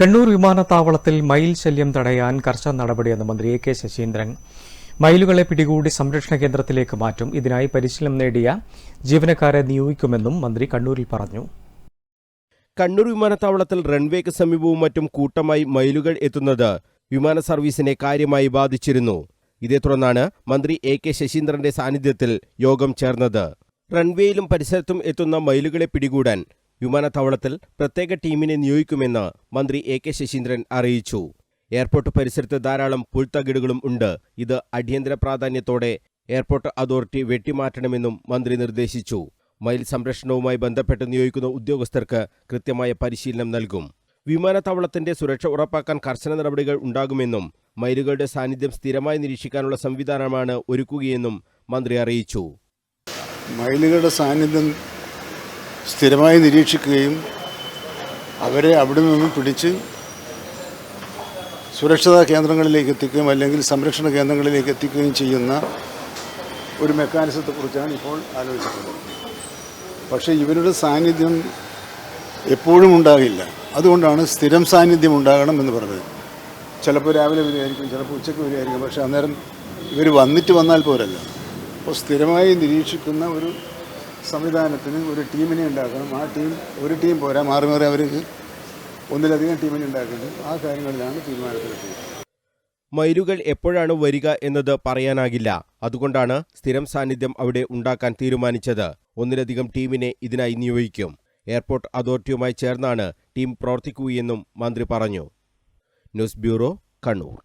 കണ്ണൂർ വിമാനത്താവളത്തിൽ മയിൽ ശല്യം തടയാൻ കർശന നടപടിയെന്ന് മന്ത്രി എ കെ ശശീന്ദ്രൻ. മയിലുകളെ പിടികൂടി സംരക്ഷണ കേന്ദ്രത്തിലേക്ക് മാറ്റും. ഇതിനായി പരിശീലനം നേടിയ ജീവനക്കാരെ നിയോഗിക്കുമെന്നും മന്ത്രി കണ്ണൂരിൽ പറഞ്ഞു. കണ്ണൂർ വിമാനത്താവളത്തിൽ റൺവേക്ക് സമീപവും മറ്റും കൂട്ടമായി മയിലുകൾ എത്തുന്നത് വിമാന സർവീസിനെ കാര്യമായി ബാധിച്ചിരുന്നു. ഇതേ തുടർന്നാണ് മന്ത്രി എ കെ ശശീന്ദ്രന്റെ സാന്നിധ്യത്തിൽ യോഗം ചേർന്നത്. റൺവേയിലും പരിസരത്തും എത്തുന്ന മയിലുകളെ പിടികൂടാൻ വിമാനത്താവളത്തിൽ പ്രത്യേക ടീമിനെ നിയോഗിക്കുമെന്ന് മന്ത്രി എ കെ ശശീന്ദ്രൻ അറിയിച്ചു. എയർപോർട്ട് പരിസരത്ത് ധാരാളം പുൽത്തകിടുകളും ഉണ്ട്. ഇത് അടിയന്തര പ്രാധാന്യത്തോടെ എയർപോർട്ട് അതോറിറ്റി വെട്ടിമാറ്റണമെന്നും മന്ത്രി നിർദ്ദേശിച്ചു. മയിൽ സംരക്ഷണവുമായി ബന്ധപ്പെട്ട് നിയോഗിക്കുന്ന ഉദ്യോഗസ്ഥർക്ക് കൃത്യമായ പരിശീലനം നൽകും. വിമാനത്താവളത്തിന്റെ സുരക്ഷ ഉറപ്പാക്കാൻ കർശന നടപടികൾ ഉണ്ടാകുമെന്നും മയിലുകളുടെ സാന്നിധ്യം സ്ഥിരമായി നിരീക്ഷിക്കാനുള്ള സംവിധാനമാണ് ഒരുക്കുകയെന്നും മന്ത്രി അറിയിച്ചു. മയിലുകളുടെ സാന്നിധ്യം സ്ഥിരമായി നിരീക്ഷിക്കുകയും അവരെ അവിടെ നിന്നും പിടിച്ച് സുരക്ഷിത കേന്ദ്രങ്ങളിലേക്ക് എത്തിക്കുകയും അല്ലെങ്കിൽ സംരക്ഷണ കേന്ദ്രങ്ങളിലേക്ക് എത്തിക്കുകയും ചെയ്യുന്ന ഒരു മെക്കാനിസത്തെക്കുറിച്ചാണ് ഇപ്പോൾ ആലോചിക്കുന്നത്. പക്ഷേ ഇവരുടെ സാന്നിധ്യം എപ്പോഴും ഉണ്ടാകില്ല. അതുകൊണ്ടാണ് സ്ഥിരം സാന്നിധ്യം ഉണ്ടാകണം എന്ന് പറഞ്ഞത്. ചിലപ്പോൾ രാവിലെ വരികയായിരിക്കും ചിലപ്പോൾ ഉച്ചയ്ക്ക് വരികയായിരിക്കും പക്ഷേ അന്നേരം ഇവർ വന്നിട്ട് വന്നാൽ പോരല്ല. അപ്പോൾ സ്ഥിരമായി നിരീക്ഷിക്കുന്ന ഒരു സംവിധാനത്തിന് ഒരു ടീമിനെ ഉണ്ടാക്കണം. ആ ടീം ഒരു ടീം പോരാ. മാറി മാറി അവർക്ക് ഒന്നിലധികം ടീമിനെ ഉണ്ടാക്കേണ്ടത് ആ കാര്യങ്ങളിലാണ് തീരുമാനത്തിലെത്തിയത്. മയിലുകൾ എപ്പോഴാണ് വരിക എന്നത് പറയാനാകില്ല. അതുകൊണ്ടാണ് സ്ഥിരം സാന്നിധ്യം അവിടെ ഉണ്ടാക്കാൻ തീരുമാനിച്ചത്. ഒന്നിലധികം ടീമിനെ ഇതിനായി നിയോഗിക്കും. എയർപോർട്ട് അതോറിറ്റിയുമായി ചേർന്നാണ് ടീം പ്രവർത്തിക്കുകയെന്നും മന്ത്രി പറഞ്ഞു. News bureau Kannur.